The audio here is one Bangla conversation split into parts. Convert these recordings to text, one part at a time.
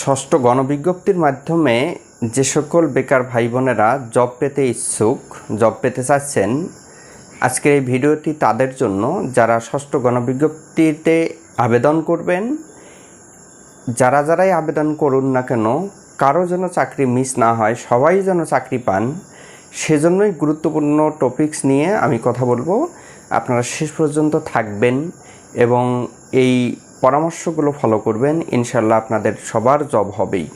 ষষ্ঠ গণবিজ্ঞপ্তির মাধ্যমে যে সকল বেকার ভাই বোনেরা জব পেতে ইচ্ছুক, জব পেতে চাচ্ছেন, আজকের এই ভিডিওটি তাদের জন্য যারা ষষ্ঠ গণবিজ্ঞপ্তিতে আবেদন করবেন, যারা যারাই আবেদন করুন না কেন, কারও যেন চাকরি মিস না হয়, সবাই যেন চাকরি পান, সেজন্যই গুরুত্বপূর্ণ টপিকস নিয়ে আমি কথা বলব। আপনারা শেষ পর্যন্ত থাকবেন এবং এই পরামর্শগুলো ফলো করবেন ইনশাল্লাহ আপনাদের সবার জব হবেই।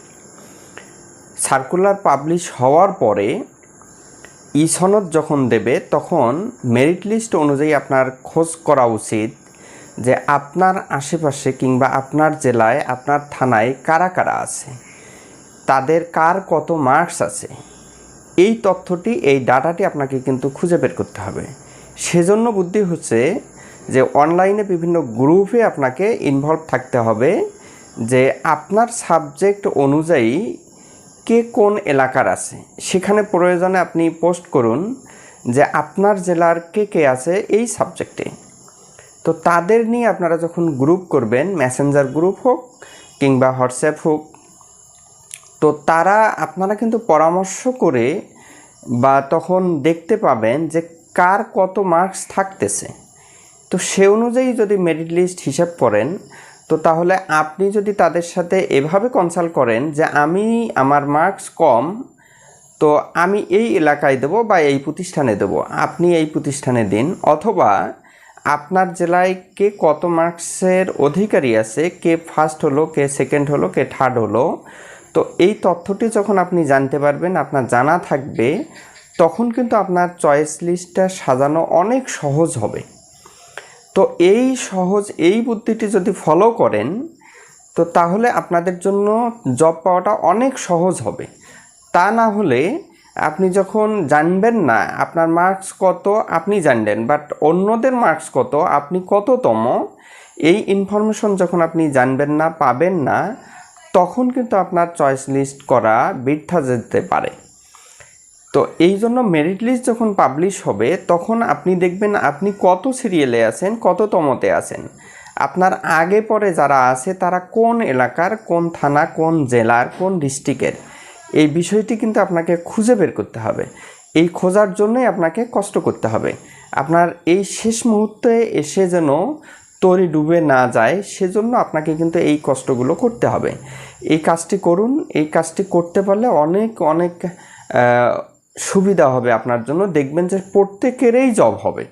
সার্কুলার পাবলিশ হওয়ার পরে ই সনদ যখন দেবে, তখন মেরিট লিস্ট অনুযায়ী আপনার খোঁজ করা উচিত যে আপনার আশেপাশে কিংবা আপনার জেলায়, আপনার থানায় কারা কারা আছে, তাদের কার কত মার্কস আছে। এই তথ্যটি, এই ডাটাটি আপনাকে কিন্তু খুঁজে বের করতে হবে। সেজন্য বুদ্ধি হচ্ছে যে অনলাইনে বিভিন্ন গ্রুপে আপনাকে ইনভলভ থাকতে হবে যে আপনার সাবজেক্ট অনুযায়ী কে কোন এলাকার আছে। সেখানে প্রয়োজনে আপনি পোস্ট করুন যে আপনার জেলার কে কে আছে এই সাবজেক্টে তো তাদের নিয়ে আপনারা যখন গ্রুপ করবেন মেসেঞ্জার গ্রুপ হোক কিংবা হোয়াটসঅ্যাপ হোক, তো তারা আপনারা কিন্তু পরামর্শ করে বা তখন দেখতে পাবেন যে কার কত মার্কস থাকতেছে। তো সে অনুযায়ী যদি মেরিট লিস্ট হিসাব করেন, তো তাহলে আপনি যদি তাদের সাথে এভাবে কনসাল্ট করেন যে আমি আমার মার্কস কম, তো আমি এই এলাকায় দেব বা এই প্রতিষ্ঠানে দেব, আপনি এই প্রতিষ্ঠানে দিন। অথবা আপনার জেলায় কে কত মার্কসের অধিকারী আছে, কে ফার্স্ট হলো, কে সেকেন্ড হলো, কে থার্ড হলো, তো এই তথ্যটি যখন আপনি জানতে পারবেন, আপনার জানা থাকবে, তখন কিন্তু আপনার চয়েস লিস্টটা সাজানো অনেক সহজ হবে। তো এই সহজ এই বুদ্ধিটি যদি ফলো করেন, তো তাহলে আপনাদের জন্য জব পাওয়াটা অনেক সহজ হবে। তা না হলে আপনি যখন জানবেন না, আপনার মার্কস কত আপনি জানলেন বাট অন্যদের মার্কস কত আপনি কততম, এই ইনফরমেশন যখন আপনি জানবেন না, পাবেন না, তখন কিন্তু আপনার চয়েস লিস্ট করা বৃদ্ধা যেতে পারে। তো এই জন্য মেরিট লিস্ট যখন পাবলিশ হবে, তখন আপনি দেখবেন আপনি কত সিরিয়ালে আছেন, কততমতে আছেন। আপনার আগে পরে যারা আছে, তারা কোন এলাকার, কোন থানা, কোন জেলার, কোন ডিস্ট্রিক্টের এই বিষয়টি কিন্তু আপনাকে খুঁজে বের করতে হবে। এই খোঁজার জন্যই আপনাকে কষ্ট করতে হবে। আপনার এই শেষ মুহূর্তে এসে যেন তরি ডুবে না যায়, সেজন্য আপনাকে কিন্তু এই কষ্টগুলো করতে হবে। এই কাজটি করুন, এই কাজটি করতে পারলে অনেক অনেক সুবিধা হবে আপনার জন্য। দেখবেন যে প্রত্যেকেরই জব হবে।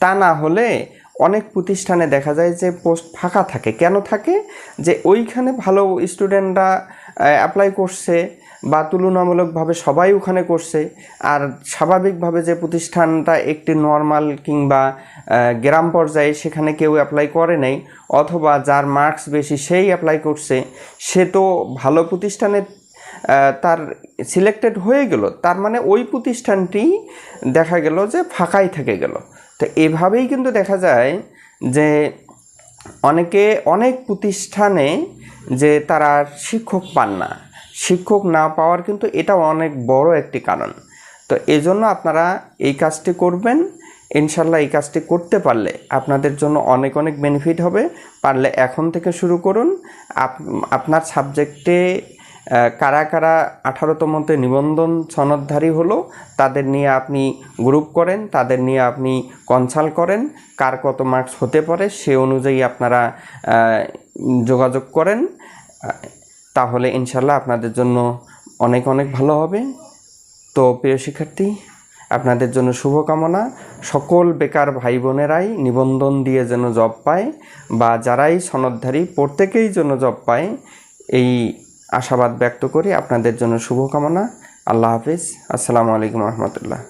তা না হলে অনেক প্রতিষ্ঠানে দেখা যায় যে পোস্ট ফাঁকা থাকে। কেন থাকে? যে ওইখানে ভালো স্টুডেন্টরা অ্যাপ্লাই করছে বা তুলনামূলকভাবে সবাই ওখানে করছে। আর স্বাভাবিকভাবে যে প্রতিষ্ঠানটা একটি নর্মাল কিংবা গ্রাম পর্যায়ে সেখানে কেউ অ্যাপ্লাই করে নাই, অথবা যার মার্কস বেশি, সেই অ্যাপ্লাই করছে, সে তো ভালো প্রতিষ্ঠানে তার সিলেক্টেড হয়ে গেল। তার মানে ওই প্রতিষ্ঠানটি দেখা গেল যে ফাঁকাই থেকে গেল। তো এভাবেই কিন্তু দেখা যায় যে অনেকে অনেক প্রতিষ্ঠানে যে তারা শিক্ষক পান না। শিক্ষক না পাওয়ার কিন্তু এটা অনেক বড় একটি কারণ। তো এজন্য আপনারা এই কাজটি করবেন। ইনশাল্লাহ এই কাজটি করতে পারলে আপনাদের জন্য অনেক অনেক বেনিফিট হবে। পারলে এখন থেকে শুরু করুন। আপনার সাবজেক্টে কারা কারা আঠারোতমতে নিবন্ধন সনদধারী হলো, তাদের নিয়ে আপনি গ্রুপ করেন, তাদের নিয়ে আপনি কনসাল্ট করেন, কার কত মার্কস হতে পারে সে অনুযায়ী আপনারা যোগাযোগ করেন তাহলে ইনশাল্লাহ আপনাদের জন্য অনেক অনেক ভালো হবে। তো প্রিয় শিক্ষার্থী, আপনাদের জন্য শুভকামনা। সকল বেকার ভাই বোনেরাই নিবন্ধন দিয়ে যেন জব পায়, বা যারাই সনদধারী প্রত্যেকেই যেন জব পায়, এই আশাবাদ ব্যক্ত করি আপনাদের জন্য শুভকামনা। আল্লাহ হাফিজ। আসসালামু আলাইকুম রহমতুল্লাহ।